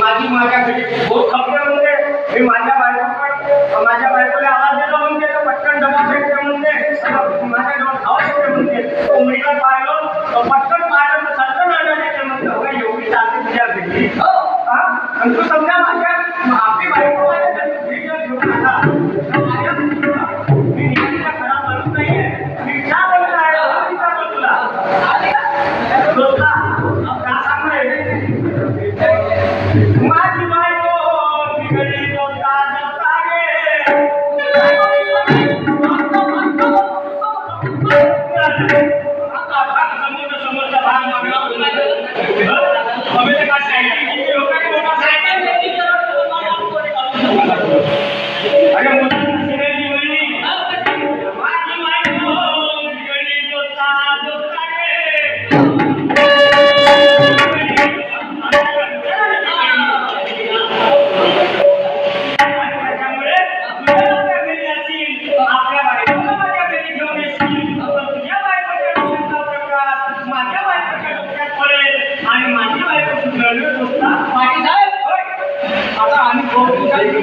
माझी माझ्या घरी बहुत म्हणते मी माझ्या बायकोकडे माझ्या बायकोला आवाज दिला म्हणते. तर पटकन डबा भेटते म्हणते. माझ्या जवळ आवाज येते म्हणते. कोंबडीला पाहिलं. तर पटकन पाहिलं. तर सटकन आलं येते म्हणते. एवढी चालते तुझ्या भेटली हो हा? आणि तू समजा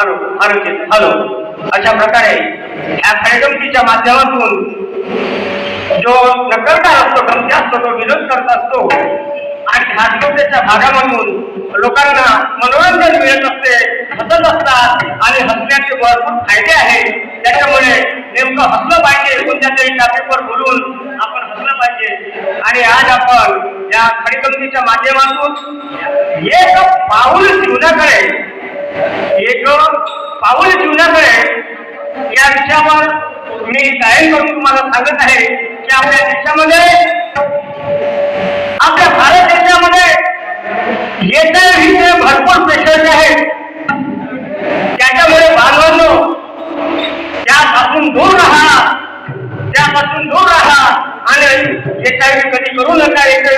हॅलो हॅलो हॅलो. अशा प्रकारे या कार्यक्रमच्या माध्यमातून जो नकलकार असतो गमती असतो तो विरोध करत असतो आणि हास्यतेच्या भागामधून लोकांना मनोरंजन मिळत असते हसत असतात आणि हसण्याचे भरपूर फायदे आहेत. त्याच्यामुळे नेमकं हसलं पाहिजे कोणत्या तरी टॉपिकवर बोलून आपण हसलं पाहिजे. आणि आज आपण या खडीकमतीच्या माध्यमातून एक पाऊल आवड जीवनाकडे या विषयावर मी कायम करून तुम्हाला सांगत आहे की आपल्या देशामध्ये आपल्या भारत देशामध्ये येत्या विषय भरपूर पेशंट आहेत. त्याच्यामुळे बालवांनो त्यापासून दूर राहा त्यापासून दूर राहा आणि येत्या कधी करू नका येते